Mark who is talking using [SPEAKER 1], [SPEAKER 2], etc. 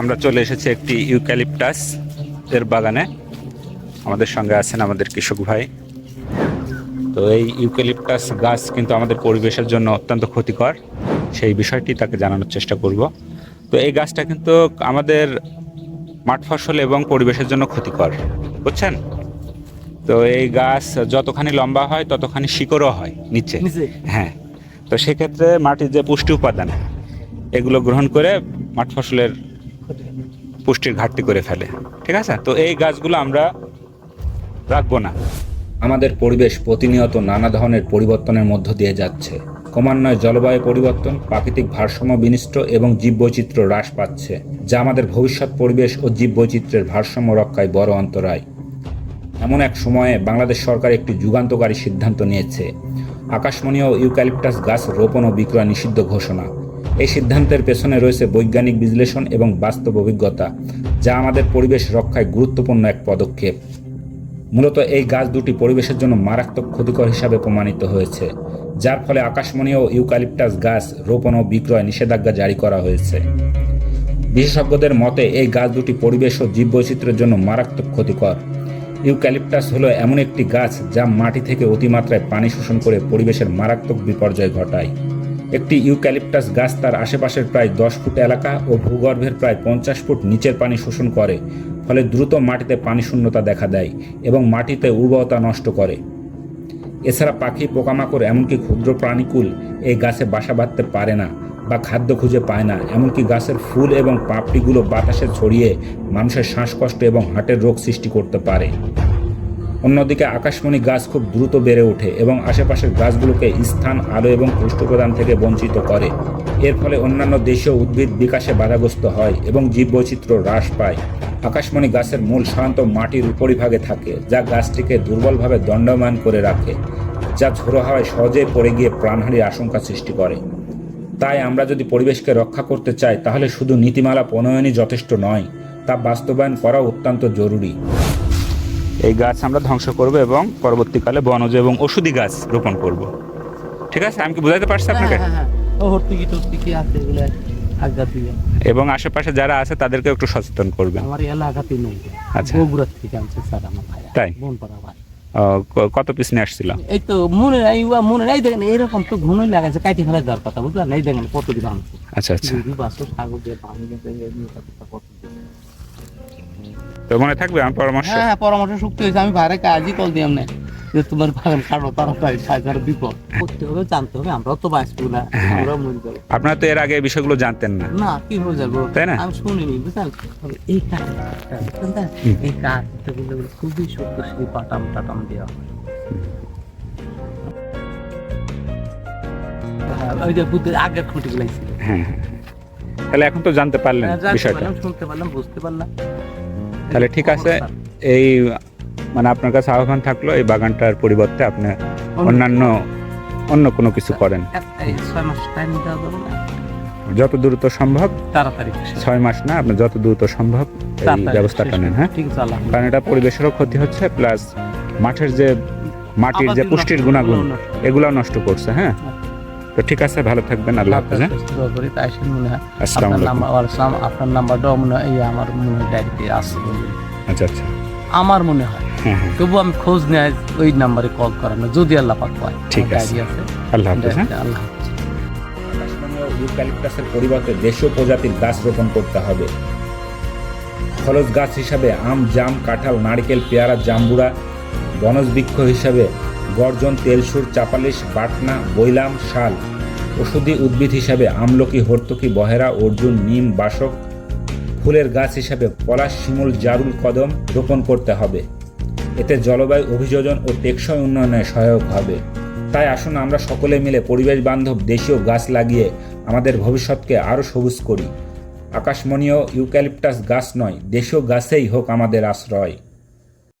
[SPEAKER 1] আমরা চলে এসেছি একটি ইউক্যালিপটাস এর বাগানে। আমাদের সঙ্গে আছেন আমাদের কৃষক ভাই। তো এই ইউক্যালিপটাস গাছ কিন্তু আমাদের পরিবেশের জন্য অত্যন্ত ক্ষতিকর। সেই বিষয়টি তাকে জানানোর চেষ্টা করব। তো এই গাছটা কিন্তু আমাদের মাঠ ফসল এবং পরিবেশের জন্য ক্ষতিকর বুঝছেন? তো এই গাছ যতখানি লম্বা হয় ততখানি শিকড়ও হয় নিচে।
[SPEAKER 2] নিচে?
[SPEAKER 1] হ্যাঁ। তো সেক্ষেত্রে মাটির যে পুষ্টি উপাদান, এগুলো গ্রহণ করে মাঠ ফসলের পুষ্টির ঘাটতি করে ফেলে। ঠিক আছে? তো এই গাছগুলো আমরা রাখব না। আমাদের পরিবেশ প্রতিনিয়ত নানা ধরনের পরিবর্তনের মধ্য দিয়ে যাচ্ছে। ক্রমান্বয়ে জলবায়ু পরিবর্তন, প্রাকৃতিক ভারসাম্য বিনিষ্ট এবং জীববৈচিত্র্য হ্রাস পাচ্ছে, যা আমাদের ভবিষ্যৎ পরিবেশ ও জীববৈচিত্র্যের ভারসাম্য রক্ষায় বড় অন্তরায়। এমন এক সময়ে বাংলাদেশ সরকার একটি যুগান্তকারী সিদ্ধান্ত নিয়েছে আকাশমণি ও ইউক্যালিপটাস গাছ রোপণ ও বিক্রয় নিষিদ্ধ ঘোষণা। এই সিদ্ধান্তের পেছনে রয়েছে বৈজ্ঞানিক বিশ্লেষণ এবং বাস্তব অভিজ্ঞতা, যা আমাদের পরিবেশ রক্ষায় গুরুত্বপূর্ণ এক পদক্ষেপ। মূলত এই গাছ দুটি পরিবেশের জন্য মারাত্মক ক্ষতিকর হিসাবে প্রমাণিত হয়েছে, যার ফলে আকাশমণি ও ইউক্যালিপটাস গাছ রোপণ ও বিক্রয় নিষেধাজ্ঞা জারি করা হয়েছে। বিশেষজ্ঞদের মতে, এই গাছ দুটি পরিবেশ ও জীববৈচিত্র্যের জন্য মারাত্মক ক্ষতিকর। ইউক্যালিপটাস হলো এমন একটি গাছ যা মাটি থেকে অতিমাত্রায় পানি শোষণ করে পরিবেশের মারাত্মক বিপর্যয় ঘটায়। একটি ইউক্যালিপটাস গাছ তার আশেপাশের প্রায় দশ ফুট এলাকা ও ভূগর্ভের প্রায় পঞ্চাশ ফুট নিচের পানি শোষণ করে, ফলে দ্রুত মাটিতে পানি শূন্যতা দেখা দেয় এবং মাটিতে উর্বরতা নষ্ট করে। এছাড়া পাখি, পোকামাকড়, এমনকি ক্ষুদ্র প্রাণীকুল এই গাছে বাসা বাঁধতে পারে না। বা খাদ্য খুঁজে পায় না। এমনকি গাছের ফুল এবং পাপড়িগুলো বাতাসে ছড়িয়ে মানুষের শ্বাসকষ্ট এবং হার্টের রোগ সৃষ্টি করতে পারে। অন্যদিকে আকাশমণি গাছ খুব দ্রুত বেড়ে ওঠে এবং আশেপাশের গাছগুলোকে স্থান, আলো এবং পুষ্টি প্রদান থেকে বঞ্চিত করে। এর ফলে অন্যান্য দেশীয় উদ্ভিদ বিকাশে বাধাগ্রস্ত হয় এবং জীববৈচিত্র্য হ্রাস পায়। আকাশমণি গাছের মূল সাধারণত মাটির উপরিভাগে থাকে, যা গাছটিকে দুর্বলভাবে দণ্ডমান করে রাখে, যা ঝোড়ো হাওয়ায় সহজেই পড়ে গিয়ে প্রাণহানির আশঙ্কা সৃষ্টি করে। তাই আমরা যদি পরিবেশকে রক্ষা করতে চাই তাহলে শুধু নীতিমালা প্রণয়নই যথেষ্ট নয় তা বাস্তবায়ন করা অত্যন্ত জরুরি। এই গাছ আমরা ধ্বংস করব এবং পরবর্তীকালে বনজ এবং ওষুধি গাছ রোপণ করব। ঠিক আছে? আমি কি বুঝাতে পারছি আপনাকে?
[SPEAKER 2] হ্যাঁ, হ্যাঁ, হ্যাঁ। দিয়ে।
[SPEAKER 1] এবং আশেপাশে যারা আছে তাদেরকে একটু সচেতন করবেন।
[SPEAKER 2] আমার এলাকাতে নেই
[SPEAKER 1] আচ্ছা।
[SPEAKER 2] থেকে আনছে স্যার আমার ভাই
[SPEAKER 1] তাই? কত পিস নিয়ে আসছিল?
[SPEAKER 2] এই তো মনে নাই ও মনে নাই দেখেন এরকম তো ঘুমই লাগাইছে কাটি ফেলা যাওয়ার কথা বুঝলেন? এই দেখেন কত দিন
[SPEAKER 1] আচ্ছা আচ্ছা। তো মনে থাকবে আমার পরামর্শ?
[SPEAKER 2] হ্যাঁ হ্যাঁ পরামর্শ শক্তি হয়েছে আমি ভাড়া কাজই কল দিলাম আমনে যে তোমার বাগান কাটো তাড়াতাড়ি সাজার বিপদ। করতে হবে জানতে হবে আমরাও তো বাঁচবো না
[SPEAKER 1] হ্যাঁ।
[SPEAKER 2] আমরাও মরে যাব।
[SPEAKER 1] আপনারা তো এর আগে বিষয়গুলো জানতেন না।
[SPEAKER 2] না কি হয়ে যাব?
[SPEAKER 1] তাই না?
[SPEAKER 2] আমি শুনিনি বুঝলেন? এই। খুবই শক্তিশালী পাটাম টাটাম দেওয়া হয়। ওই যে বুদ্ধের আগের খুঁটি গুলাইছিল
[SPEAKER 1] হ্যাঁ হ্যাঁ। তাহলে এখন তো জানতে পারলেন বিষয়টা।
[SPEAKER 2] শুনতে পারলাম বুঝতে পারলাম।
[SPEAKER 1] তাহলে ঠিক আছে এই মানে আপনার কাছে আহ্বান থাকল এই বাগানটার পরিবর্তে আপনি অন্যান্য অন্য কোনো কিছু করেন। যত দ্রুত সম্ভব
[SPEAKER 2] তাড়াতাড়ি
[SPEAKER 1] ছয় মাস না আপনি যত দ্রুত সম্ভব এই ব্যবস্থাটা নেন হ্যাঁ? কারণ এটা পরিবেশেরও ক্ষতি হচ্ছে প্লাস মাঠের যে মাটির যে পুষ্টির গুণাগুণ
[SPEAKER 2] এগুলো নষ্ট।
[SPEAKER 1] করছে হ্যাঁ? তো ঠিক আছে ভালো থাকবেন আল্লাহ হাফেজ হ্যাঁ? আসসালামু
[SPEAKER 2] আপনার
[SPEAKER 1] আলাইকুম।
[SPEAKER 2] নাম্বারটাও মনে হয় আমার মনে হয় ডায়েরিতে আছে
[SPEAKER 1] আচ্ছা আচ্ছা।
[SPEAKER 2] আমার মনে হয়। তবু আমি খোঁজ নেয় ওই নাম্বারে কল করানো যদি আল্লাহ পাক পায়
[SPEAKER 1] ঠিক আছে। আল্লাহ হ্যাঁ?
[SPEAKER 2] ডায়েরিতে আল্লাহ
[SPEAKER 1] ইউক্যালিপটাসের পরিবর্তে দেশীয় প্রজাতির গাছ রোপণ করতে হবে। ফলজ গাছ হিসাবে আম জাম কাঁঠাল নারকেল পেয়ারা জাম্বুরা বনজ বৃক্ষ হিসাবে গর্জন তেলসুর চাপালিশ বাটনা বৈলাম শাল ওষুধি উদ্ভিদ হিসাবে আমলকি হর্তকি বহেরা অর্জুন নিম বাসক ফুলের গাছ হিসাবে পলাশ, শিমুল, জারুল, কদম রোপণ করতে হবে। এতে জলবায়ু অভিযোজন ও টেকসই উন্নয়নে সহায়ক হবে। তাই আসুন আমরা সকলে মিলে পরিবেশ বান্ধব দেশীয় গাছ লাগিয়ে আমাদের ভবিষ্যৎকে আরও সবুজ করি। আকাশমণীয় ইউক্যালিপটাস গাছ নয়, দেশীয় গাছেই হোক আমাদের আশ্রয়।